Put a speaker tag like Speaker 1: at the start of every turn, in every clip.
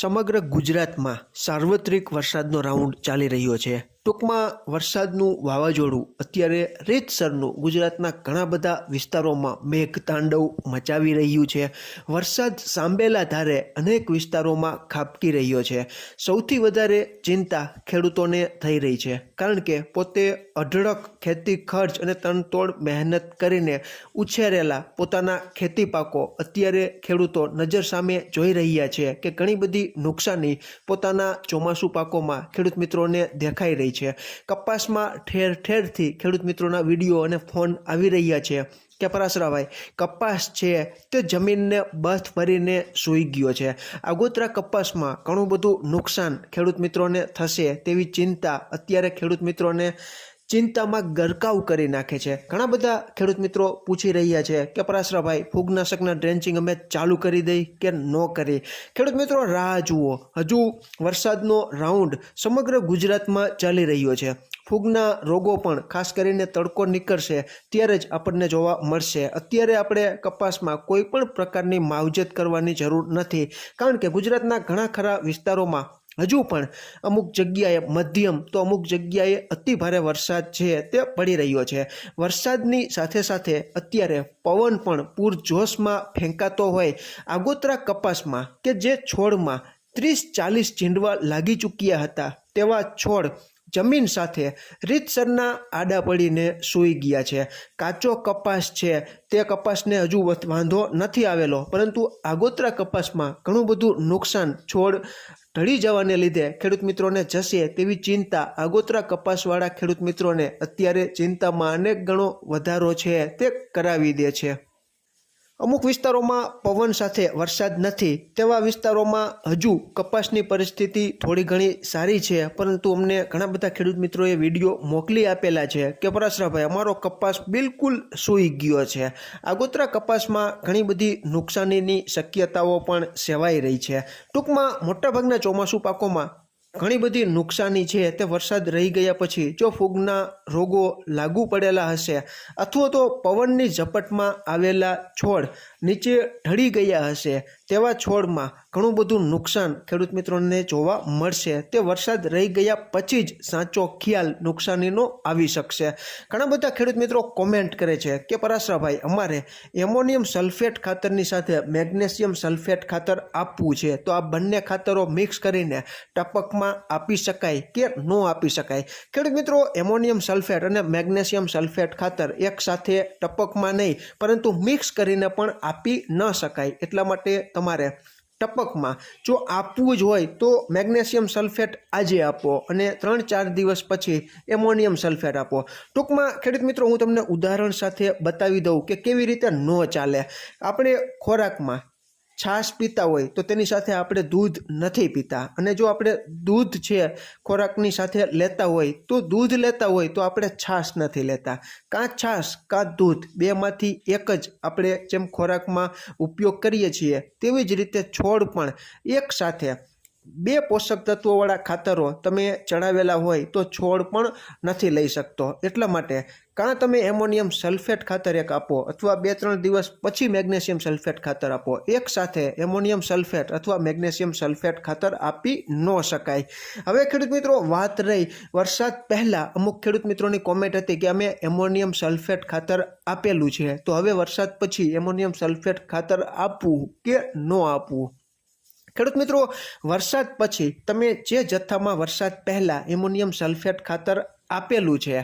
Speaker 1: સમગ્ર ગુજરાતમાં સાર્વત્રિક વરસાદનો રાઉન્ડ ચાલી રહ્યો છે. ટૂંકમાં વરસાદનું વાવાઝોડું. અત્યારે રીતસરનું. ગુજરાતના ઘણા બધા વિસ્તારોમાં મેઘતાંડવ મચાવી રહ્યું છે. વરસાદ સાંભેલા ધારે અનેક વિસ્તારોમાં ખાબકી રહ્યો છે. સૌથી વધારે ચિંતા ખેડૂતોને થઈ રહી છે. કારણ કે પોતે અઢળક ખેતી ખર્ચ અને તણતોડ મહેનત કરીને ઉછેરેલા પોતાના ખેતી પાકો અત્યારે ખેડૂતો નજર સામે જોઈ રહ્યા છે કે ઘણી બધી નુકસાની પોતાના ચોમાસું પાકોમાં ખેડૂત મિત્રોને દેખાઈ રહી છે કપાસમાં ઠેર ઠેરથી ખેડૂત મિત્રોના વીડિયો અને ફોન આવી રહ્યા છે. કે પરાસરાભાઈ કપાસ છે તે જમીનને બથ ભરીને સૂઈ ગયો છે. આગોતરા કપાસમાં ઘણું બધું નુકસાન ખેડૂત મિત્રોને થશે તેવી ચિંતા અત્યારે ખેડૂત મિત્રોને ચિંતામાં ગરકાવ કરી નાખે છે. ઘણા બધા ખેડૂત મિત્રો પૂછી રહ્યા છે કે પરાસરાભાઈ ફૂગનાશકના ડ્રેન્ચિંગ અમે ચાલુ કરી દઈ કે ન કરી? ખેડૂત મિત્રો, રાહ જુઓ. હજુ વરસાદનો રાઉન્ડ સમગ્ર ગુજરાતમાં ચાલી રહ્યો છે. ફૂગના રોગો પણ ખાસ કરીને તડકો નીકળશે, ત્યારે જ આપણને જોવા મળશે. અત્યારે આપણે કપાસમાં કોઈ પણ પ્રકારની માવજત કરવાની જરૂર નથી, કારણ કે ગુજરાતના ઘણા ખરા વિસ્તારોમાં હજુ પણ અમુક જગ્યાએ મધ્યમ તો અમુક જગ્યાએ અતિ ભારે વરસાદ છે તે પડી રહ્યો છે. વરસાદની સાથે સાથે અત્યારે પવન પણ પૂરજોશમાં ફેંકાતો હોય. આગોતરા કપાસમાં કે જે છોડમાં ત્રીસ ચાલીસ ચીંડવા લાગી ચૂક્યા હતા તેવા છોડ જમીન સાથે રીતસરના આડા પડીને સૂઈ ગયા છે. કાચો કપાસ છે. તે કપાસને હજુ વાંધો નથી આવેલો, પરંતુ આગોતરા કપાસમાં ઘણું બધું નુકસાન, છોડ ઢળી જવાને લીધે ખેડૂત મિત્રોને જશે તેવી ચિંતા આગોતરા કપાસવાળા ખેડૂત મિત્રોને અત્યારે ચિંતામાં અનેક ગણો વધારો છે તે કરાવી દે છે. અમુક વિસ્તારોમાં પવન સાથે વરસાદ નથી, તેવા વિસ્તારોમાં હજુ કપાસની પરિસ્થિતિ થોડી ઘણી સારી છે, પરંતુ અમને ઘણા બધા ખેડૂત મિત્રોએ વીડિયો મોકલી આપેલા છે કે, પરાશરાભાઈ, અમારો કપાસ બિલકુલ સૂઈ ગયો છે. આગોતરા કપાસમાં ઘણી બધી નુકસાનીની શક્યતાઓ પણ સેવાઈ રહી છે. ટૂંકમાં, મોટાભાગના ચોમાસું પાકોમાં ઘણી બધી નુકસાની છે તે વરસાદ રહી ગયા પછી જો ફૂગના રોગો લાગુ પડેલા હશે અથવા તો પવનની ઝપટમાં આવેલા છોડ નીચે ઢળી ગયા હશે તેવા છોડમાં ઘણું બધું નુકસાન ખેડૂત મિત્રોને જોવા મળશે. તે વરસાદ રહી ગયા પછી જ સાચો ખ્યાલ નુકસાનીનો આવી શકશે. ઘણા બધા ખેડૂત મિત્રો કોમેન્ટ કરે છે કે, પરાશરાભાઈ, અમારે એમોનિયમ સલ્ફેટ ખાતરની સાથે મેગ્નેશિયમ સલ્ફેટ ખાતર આપવું છે. તો આ બંને ખાતરો મિક્સ કરીને ટપકમાં આપી શકાય કે ન આપી શકાય? ખેડૂત મિત્રો, એમોનિયમ સલ્ફેટ અને મેગ્નેશિયમ સલ્ફેટ ખાતર એકસાથે ટપકમાં નહીં, પરંતુ મિક્સ કરીને પણ આપી ન શકાય. એટલા માટે તમારે ટપકમાં જો આપવું જ હોય તો મેગ્નેશિયમ સલ્ફેટ આજે આપો અને ત્રણ ચાર દિવસ પછી એમોનિયમ સલ્ફેટ આપો. ટૂંકમાં ખેડૂત મિત્રો, હું તમને ઉદાહરણ સાથે બતાવી દઉં કે કેવી રીતે ન ચાલે. આપણે ખોરાકમાં છાશ પીતા હોય તો તેની સાથે આપણે દૂધ નથી પીતા. અને જો આપણે દૂધ છે ખોરાકની સાથે લેતા હોય, તો દૂધ લેતા હોય તો આપણે છાશ નથી લેતા. કાં છાશ, કાં દૂધ, બેમાંથી એક જ આપણે જેમ ખોરાકમાં ઉપયોગ કરીએ છીએ, તેવી જ રીતે છોડ પણ એક સાથે બે પોષક તત્વોવાળા ખાતરો તમે ચડાવેલા હોય તો છોડ પણ નથી લઈ શકતો. એટલા માટે કાં તમે એમોનિયમ સલ્ફેટ ખાતર એક આપો અથવા બે ત્રણ દિવસ પછી મેગ્નેશિયમ સલ્ફેટ ખાતર આપો. એક સાથે એમોનિયમ સલ્ફેટ અથવા મેગ્નેશિયમ સલ્ફેટ ખાતર આપી ન શકાય. હવે ખેડૂત મિત્રો વાત રહી વરસાદ પહેલાં. અમુક ખેડૂત મિત્રોની કોમેન્ટ હતી કે અમે એમોનિયમ સલ્ફેટ ખાતર આપેલું છે. તો હવે વરસાદ પછી એમોનિયમ સલ્ફેટ ખાતર આપવું કે ન આપવું? ખેડૂત મિત્રો, વરસાદ પછી તમે જે જથ્થામાં વરસાદ પહેલાં એમોનિયમ સલ્ફેટ ખાતર આપેલું છે,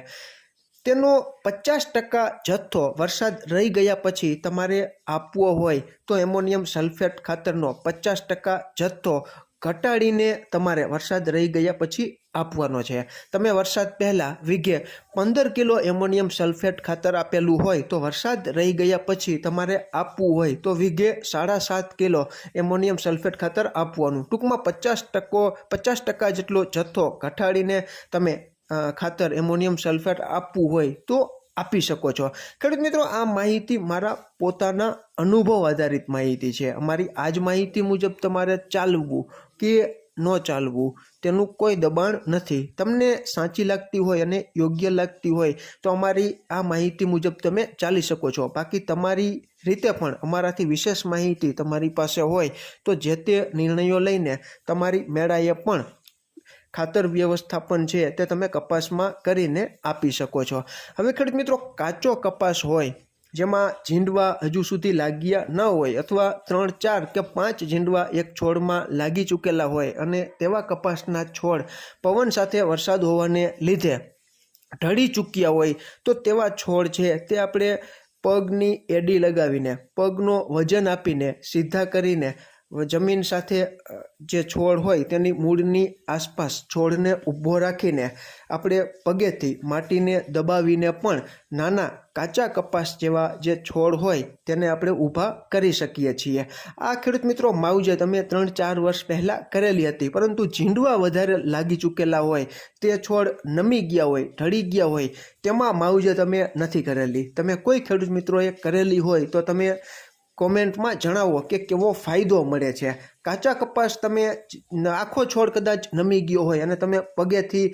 Speaker 1: તેનો પચાસ ટકા જથ્થો વરસાદ રહી ગયા પછી તમારે આપવો હોય તો એમોનિયમ સલ્ફેટ ખાતરનો પચાસ ટકા જથ્થો ઘટાડીને તમારે વરસાદ રહી ગયા પછી આપવાનો છે. તમે વરસાદ પહેલાં વીઘે પંદર કિલો એમોનિયમ સલ્ફેટ ખાતર આપેલું હોય તો વરસાદ રહી ગયા પછી તમારે આપવું હોય તો વીઘે સાડા સાત કિલો એમોનિયમ સલ્ફેટ ખાતર આપવાનું. ટૂંકમાં પચાસ ટકો, પચાસ ટકા જેટલો જથ્થો ઘટાડીને તમે ખાતર એમોનિયમ સલ્ફેટ આપવું હોય તો આપી શકો છો. ખેડૂત મિત્રો, આ માહિતી મારા પોતાના અનુભવ આધારિત માહિતી છે. અમારી આ જ માહિતી મુજબ તમારે ચાલવું કે ન ચાલવું, તેનું કોઈ દબાણ નથી. તમને સાચી લાગતી હોય અને યોગ્ય લાગતી હોય તો અમારી આ માહિતી મુજબ તમે ચાલી શકો છો. બાકી તમારી રીતે પણ અમારાથી વિશેષ માહિતી તમારી પાસે હોય તો જે તે નિર્ણયો લઈને તમારી મેળાએ પણ ખાતર વ્યવસ્થાપન છે તે તમે કપાસમાં કરીને આપી શકો છો. હવે ખેડૂત મિત્રો, કાચો કપાસ હોય જેમાં ઝીંડવા હજુ સુધી લાગ્યા ન હોય અથવા ત્રણ, ચાર કે પાંચ ઝીંડવા એક છોડમાં લાગી ચૂકેલા હોય અને તેવા કપાસના છોડ પવન સાથે વરસાદ હોવાને લીધે ઢળી ચૂક્યા હોય તો તેવા છોડ છે તે આપણે પગની એડી લગાવીને, પગનો વજન આપીને, સીધા કરીને જમીન સાથે જે છોડ હોય તેની મૂળની આસપાસ છોડને ઊભો રાખીને આપણે પગેથી માટીને દબાવીને પણ નાના કાચા કપાસ જેવા જે છોડ હોય તેને આપણે ઊભા કરી શકીએ છીએ. આ ખેડૂત મિત્રો માવજત અમે ત્રણ ચાર વર્ષ પહેલાં કરેલી હતી, પરંતુ ઝીંડવા વધારે લાગી ચૂકેલા હોય, તે છોડ નમી ગયા હોય, ઢળી ગયા હોય, તેમાં માવજત અમે નથી કરેલી. તમે કોઈ ખેડૂત મિત્રોએ કરેલી હોય તો તમે કોમેન્ટમાં જણાવો કે કેવો ફાયદો મળે છે. કાચા કપાસ તમે આખો છોડ કદાચ નમી ગયો હોય અને તમે પગેથી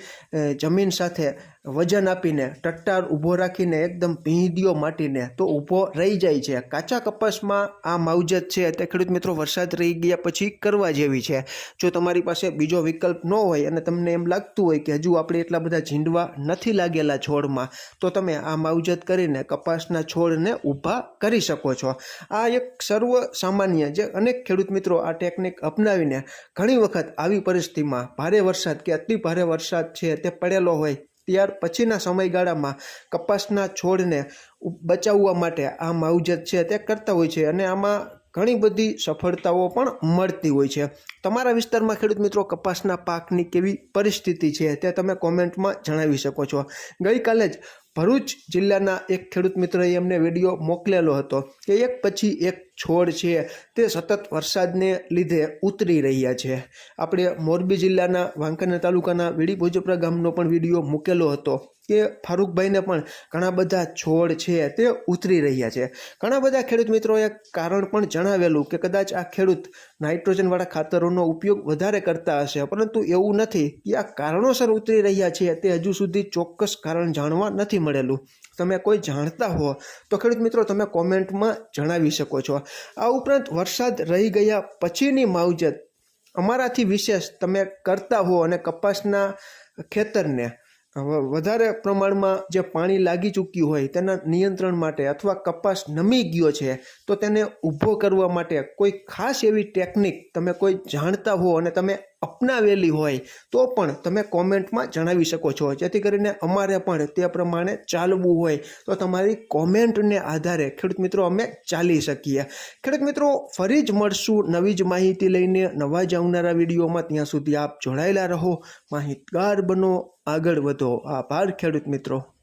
Speaker 1: જમીન સાથે વજન આપીને, ટટ્ટાર ઊભો રાખીને, એકદમ ભીંડીઓ માટીને, તો ઊભો રહી જાય છે. કાચા કપાસમાં આ માવજત છે. તે ખેડૂત મિત્રો, વરસાદ રહી ગયા પછી કરવા જેવી છે. જો તમારી પાસે બીજો વિકલ્પ ન હોય અને તમને એમ લાગતું હોય કે હજુ આપણે એટલા બધા ઝીંડવા નથી લાગેલા છોડમાં, તો તમે આ માવજત કરીને કપાસના છોડને ઊભા કરી શકો છો. આ એક સર્વ સામાન્ય જે અનેક ખેડૂત મિત્રો આ ટેકનિક અપનાવીને ઘણી વખત આવી પરિસ્થિતિમાં ભારે વરસાદ કે અતિ ભારે વરસાદ છે તે પડેલો હોય, ત્યાર પછીના સમયગાળામાં કપાસના છોડને બચાવવા માટે આ માવજત છે તે કરતા હોય છે અને આમાં ઘણી બધી સફળતાઓ પણ મળતી હોય છે. તમારા વિસ્તારમાં ખેડૂત મિત્રો કપાસના પાકની કેવી પરિસ્થિતિ છે તે તમે કોમેન્ટમાં જણાવી શકો છો. ગઈકાલે જ ભરૂચ જિલ્લાના એક ખેડૂત મિત્રએ એમને વીડિયો મોકલેલો હતો કે એક પછી એક છોડ છે. તે સતત વરસાદને લીધે ઉતરી રહ્યા છે. આપણે મોરબી જિલ્લાના વાંકાના તાલુકાના વીડી ભોજપરા ગામનો પણ વીડિયો મૂકેલો હતો કે ફારૂકભાઈને પણ ઘણા બધા છોડ છે તે ઉતરી રહ્યા છે. ઘણા બધા ખેડૂત મિત્રોએ કારણ પણ જણાવેલું કે કદાચ આ ખેડૂત નાઇટ્રોજનવાળા ખાતરોનો ઉપયોગ વધારે કરતા હશે, પરંતુ એવું નથી. કે આ કારણોસર ઉતરી રહ્યા છે તે હજુ સુધી ચોક્કસ કારણ જાણવા નથી મળેલું. તમે કોઈ જાણતા હો તો ખેડૂત મિત્રો તમે કોમેન્ટમાં જણાવી શકો છો. આ ઉપરાંત વરસાદ રહી ગયા પછીની માવજત અમારાથી વિશેષ તમે કરતા હો અને કપાસના ખેતરને વધારે પ્રમાણમાં જે પાણી લાગી ચૂક્યું હોય તેના નિયંત્રણ માટે અથવા કપાસ નમી ગયો છે તો તેને ઊભો કરવા માટે કોઈ ખાસ એવી ટેકનિક તમે કોઈ જાણતા હો અને તમે અપનાવેલી હોય, તો પણ તમે કોમેન્ટમાં જણાવી શકો છો. જેથી કરીને અમારે પણ તે પ્રમાણે ચાલવું હોય, તો તમારી કોમેન્ટને આધારે ખેડૂત મિત્રો અમે ચાલી શકીએ. ખેડૂત મિત્રો, ફરી જ મળશું નવી જ માહિતી લઈને નવા જ આવનારા વિડીયોમાં. ત્યાં સુધી આપ જોડાયેલા રહો. માહિતગાર બનો, આગળ વધો. આભાર ખેડૂત મિત્રો.